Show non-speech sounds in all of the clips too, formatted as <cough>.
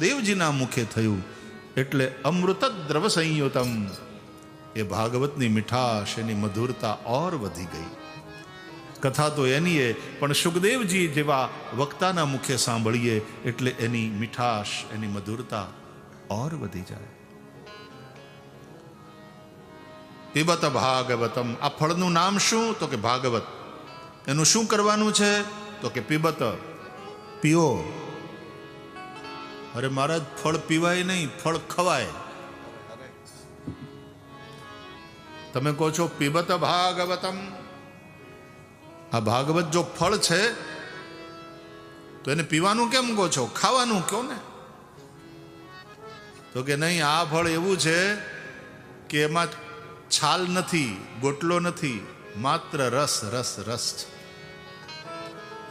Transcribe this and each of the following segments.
દેવજીના મુખે થયું એટલે અમૃત દ્રવ સંયુતમ. એ ભાગવતની મીઠાશ એની મધુરતા ઓર વધી ગઈ. કથા તો એની એ પણ સુખદેવજી જેવા વક્તાના મુખે સાંભળીએ એટલે એની મીઠાશ, એની મધુરતા ઓર વધી જાય. પિબત ભાગવતમ. આ ફળનું નામ શું? તો કે ભાગવત. એનું શું કરવાનું છે? તો કે પીબત. પીઓ અરે મહારાજ, ફળ પીવાય નહીં, ફળ ખવાય. તમે કહો છો પીબત ભાગવતમ. આ ભાગવત જો ફળ છે, તો એને પીવાનું કેમ કહો છો? ખાવાનું કહો ને. તો કે નહીં, આ ફળ એવું છે કે એમાં છાલ નથી, ગોટલો નથી, માત્ર રસ રસ રસ છે.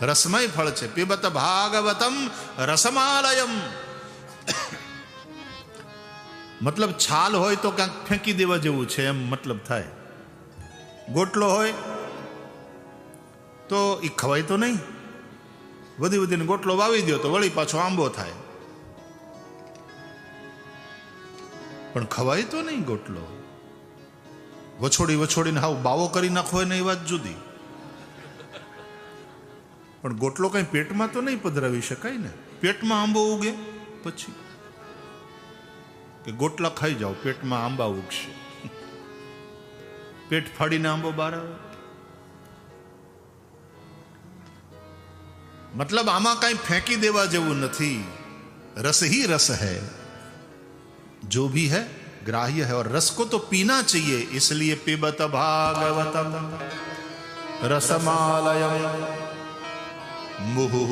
રસમય ફળ છે. પીબત ભાગવતમ રસમાલયમ. મતલબ છાલ હોય તો ક્યાંક ફેંકી દેવા જેવું છે એમ મતલબ થાય. ગોટલો હોય તો એ ખવાય તો નહીં. વધી વધીને ગોટલો વાવી દો તો વળી પાછો આંબો થાય. પણ ખવાય તો નહીં ગોટલો. વછોડી વછોડીને હાવ બાવો કરી નાખો ને એ વાત જુદી. પણ ગોટલો કઈ પેટમાં તો નહીં પધરાવી શકાય ને? પેટમાં આંબો ઉગે પછી. કે ગોટલા ખાઈ જાઓ પેટમાં આંબા ઉગશે પેટ ફાડીને આંબો બહાર આવે મતલબ આમાં કઈ ફેંકી દેવા જેવું નથી रस ही रस है जो भी है ग्राह्य है और रस को तो पीना चाहिए इसलिए पिबत भागवतम रसमालयम મુહુ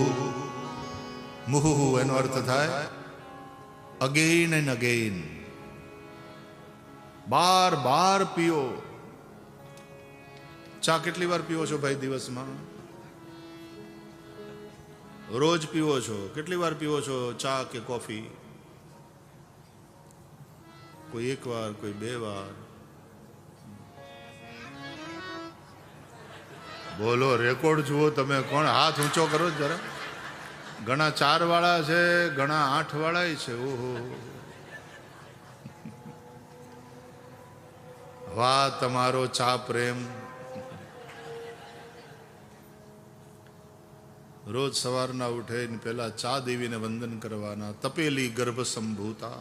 મુહુ એનો અર્થ થાય અગેન એન્ડ અગેન બાર બાર પીઓ. ચા કેટલી વાર પીવો છો ભાઈ દિવસમાં? રોજ પીવો છો. કેટલી વાર પીવો છો ચા કે કોફી? કોઈ એક વાર, કોઈ બે વાર? બોલો, રેકોર્ડ જુઓ તમે કોણ? હાથ ઊંચો કરો જરા. ઘણા ચાર વાળા છે, ઘણા આઠ વાળા છે, ઓહો. વાહ, તમારો ચા પ્રેમ. રોજ સવારના ઉઠે પહેલા ચા દેવીને વંદન કરવાના, તપેલી ગર્ભ સંભૂતા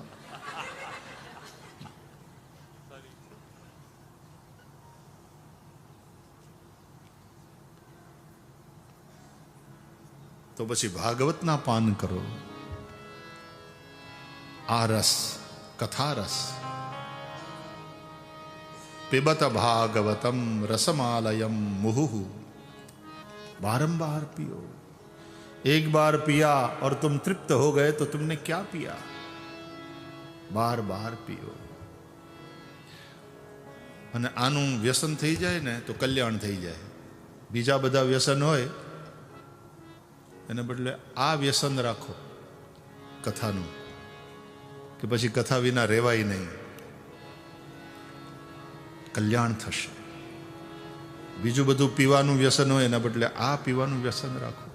તો પછી ભાગવતના પાન કરો આ રસ કથા રસ पिबत भागवतम रसमालयम मुहु बारंबार पियो एक बार पिया और तुम तृप्त हो गए तो तुमने क्या पिया બાર બાર પીઓ અને આનું વ્યસન થઈ જાય ને તો કલ્યાણ થઈ જાય બીજા બધા વ્યસન હોય એને બદલે આ વ્યસન રાખો કથાનું, કે પછી કથા વિના રહેવાય નહીં. કલ્યાણ થશે. બીજું બધું પીવાનું વ્યસન હોય એના બદલે આ પીવાનું વ્યસન રાખો.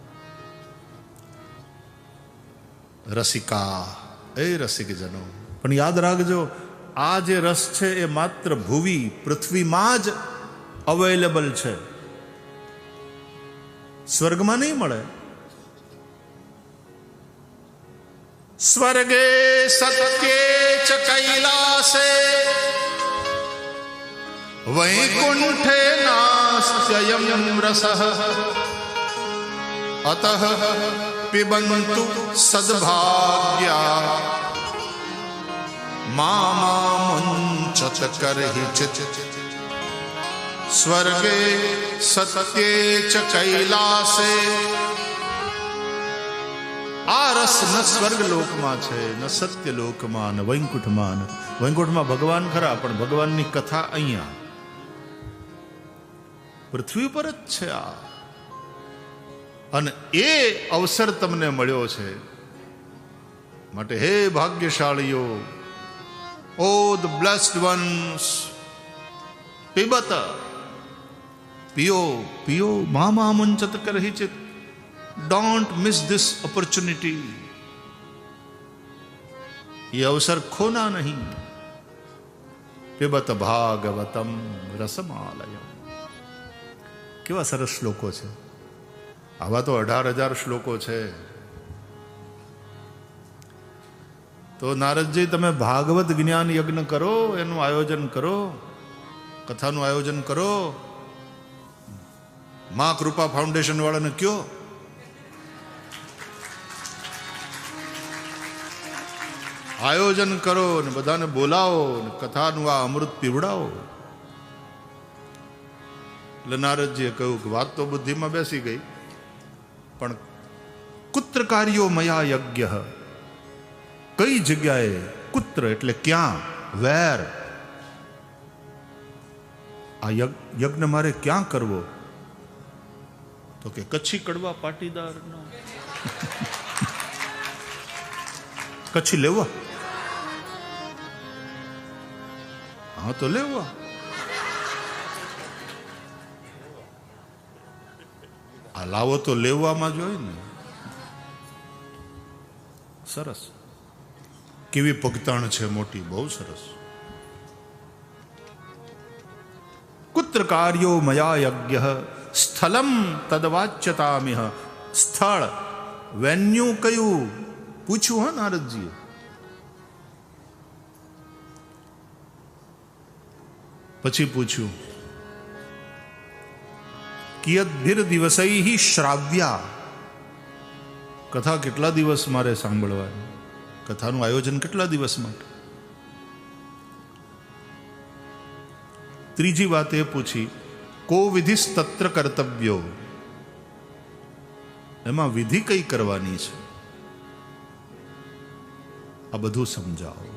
રસિકા, એ રસિકજનો, પણ યાદ રાખજો, આ જે રસ છે એ માત્ર ભૂવી, પૃથ્વીમાં જ અવેલેબલ છે. સ્વર્ગમાં નહીં મળે. સ્વર્ગે સત્યે ચ કૈલાસે વૈકુંઠે નાસ્યયમ રસ। અત પિબંતુ સદભાગ્યા। મામામુંચત કરહિ ચિત સ્વર્ગે સત્યે ચ કૈલાસે આ ન સ્વર્ગ લોકમાં છે, ન સત્ય લોકમાં ન વૈકુંઠમાં વૈકુંઠમાં ભગવાન ખરા, પણ ભગવાનની કથા અહીંયા. પૃથ્વી પર જ છે આ. અને એ અવસર તમને મળ્યો છે. માટે હે ભાગ્યશાળીઓ ઓ ધ બ્લેસ્ડ વન્સ, પીબત, પિયો પિયો મામા મુંચત કરહી ચિત ડોન્ટ મિસ ધીસ ઓપોર્ચ્યુનિટી ये अवसर खोना नहीं पिबत ભાગવતમ રસમાલયમ કેવા સરસ શ્લોકો છે આવા તો અઢાર હજાર શ્લોકો છે તો નારદજી તમે ભાગવત જ્ઞાન યજ્ઞ કરો એનું આયોજન કરો કથાનું આયોજન કરો મા કૃપા ફાઉન્ડેશન વાળાને કયો આયોજન કરો ને બધાને બોલાવો ને કથાનું આ અમૃત પીવડાવો. એટલે નારદજીએ કહ્યું કે વાત તો બુદ્ધિમાં બેસી ગઈ. પણ કુત્ર કાર્યો મયા યજ્ઞ. કઈ જગ્યાએ કુત્ર એટલે ક્યાં? વેર. આ યજ્ઞ મારે ક્યાં કરવો? તો કે કચ્છી કડવા પાટીદારનો. <laughs> કચ્છી લેવા. હા તો લેવા આ લાવો તો લેવામાં જ હોય ને સરસ કેવી પગતાણ છે મોટી બહુ સરસ કુત્ર કાર્યો મયા યજ્ઞ સ્થલમ તદવાચ્યતામિહ સ્થળ વેન્યુ કયું પૂછ્યું હા નારદજીએ પછી પૂછ્યું કિયદભિર દિવસૈ શ્રાવ્યા? કથા કેટલા દિવસ મારે સાંભળવાની? કથાનું આયોજન કેટલા દિવસ માટે? ત્રીજી વાત એ પૂછી, કો વિધિ તત્ર કર્તવ્યો? એમાં વિધિ કઈ કરવાની છે? આ બધું સમજાવો.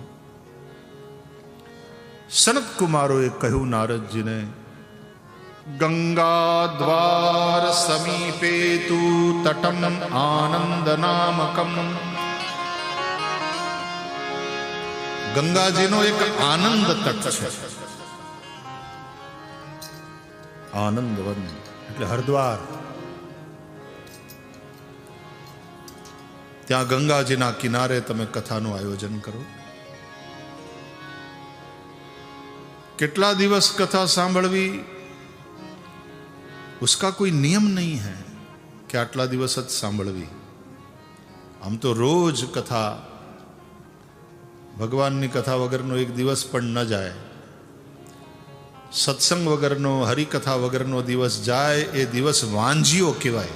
સનત કુમારોએ કહ્યું, નારદજીને ગંગા દ્વાર સમીપે તું તટમ આનંદ નામકમ ગંગાજીનો એક આનંદ તટ છે. આનંદવન, એટલે હરદ્વાર. ત્યાં ગંગાજીના કિનારે તમે કથાનું આયોજન કરો. કેટલા દિવસ કથા સાંભળવી? ઉસકા કોઈ નિયમ નહીં હે કે આટલા દિવસ જ સાંભળવી. આમ તો રોજ કથા, ભગવાનની કથા વગરનો એક દિવસ પણ ન જાય. સત્સંગ વગરનો, હરિકથા વગરનો દિવસ જાય, એ દિવસ વાંજીઓ કહેવાય.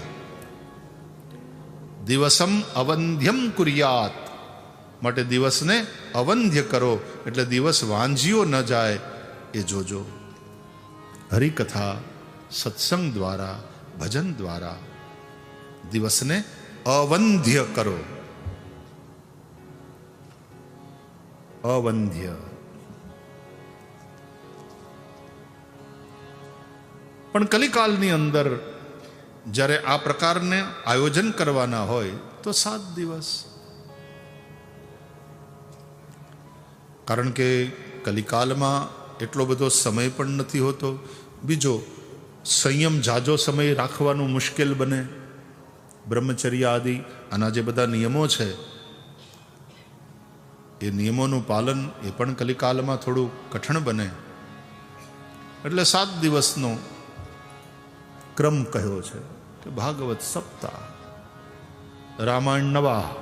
દિવસમ અવંધ્યમ કુર્યાત. માટે દિવસને અવંધ્ય કરો, એટલે દિવસ વાંજીઓ ન જાય એ જોજો. હરિકથા સત્સંગ દ્વારા, ભજન દ્વારા દિવસને અવંધ્ય કરો. અવંધ્ય. પણ કલિકાલની અંદર જ્યારે આ પ્રકારને આયોજન કરવાના હોય તો સાત દિવસ. કારણ કે કલિકાલમાં એટલો બધો સમય પણ નથી હોતો. બીજો, સંયમ જાજો સમય રાખવાનું મુશ્કેલ બને. બ્રહ્મચર્ય આદિ, આના જે બધા નિયમો છે, એ નિયમોનું પાલન એ પણ કલિકાલમાં થોડું કઠણ બને. એટલે સાત દિવસનો ક્રમ કહ્યો છે કે ભાગવત સપ્તાહ. રામાયણ નવા.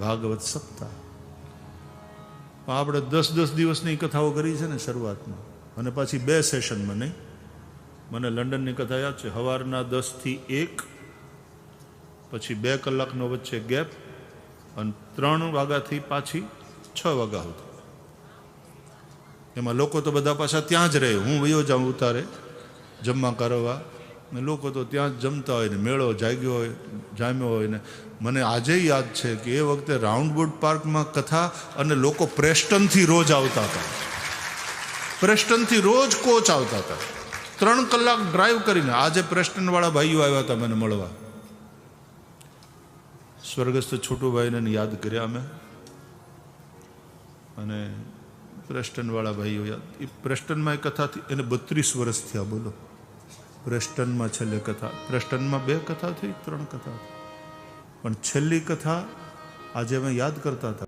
ભાગવત સપ્તાહ. આપણે દસ દસ દિવસની કથાઓ કરી છે ને શરૂઆતમાં. અને પાછી બે સેશનમાં નહીં. મને લંડનની કથા યાદ છે. સવારના દસથી એક, પછી બે કલાકનો વચ્ચે ગેપ, અને ત્રણ વાગ્યાથી પાછી છ વાગ્યા સુધી. એમાં લોકો તો બધા પાછા ત્યાં જ રહે. હું વયો જાઉં ઉતારે, જમવા કરવા. ને લોકો તો ત્યાં જ જમતા હોય ને, મેળો જાગ્યો હોય, જામ્યો હોય ને. મને આજે યાદ છે કે એ વખતે રાઉન્ડવુડ પાર્કમાં કથા અને લોકો પ્રેસ્ટનથી રોજ આવતા હતા. પ્રેસ્ટનથી રોજ કોચ આવતા હતા. ત્રણ કલાક ડ્રાઈવ કરીને આજે પ્રેસ્ટનવાળા ભાઈઓ આવ્યા હતા મને મળવા. સ્વર્ગસ્થ છોટુભાઈને યાદ કર્યા અમે. અને પ્રેસ્ટનવાળા ભાઈઓ યાદ, એ પ્રેસ્ટનમાં કથાથી, એને બત્રીસ વર્ષ થયા, બોલો. પ્રેસ્ટનમાં છેલ્લે કથા. પ્રેસ્ટનમાં બે કથા થઈ, ત્રણ કથા પણ છેલ્લી કથા આજે અમે યાદ કરતા હતા.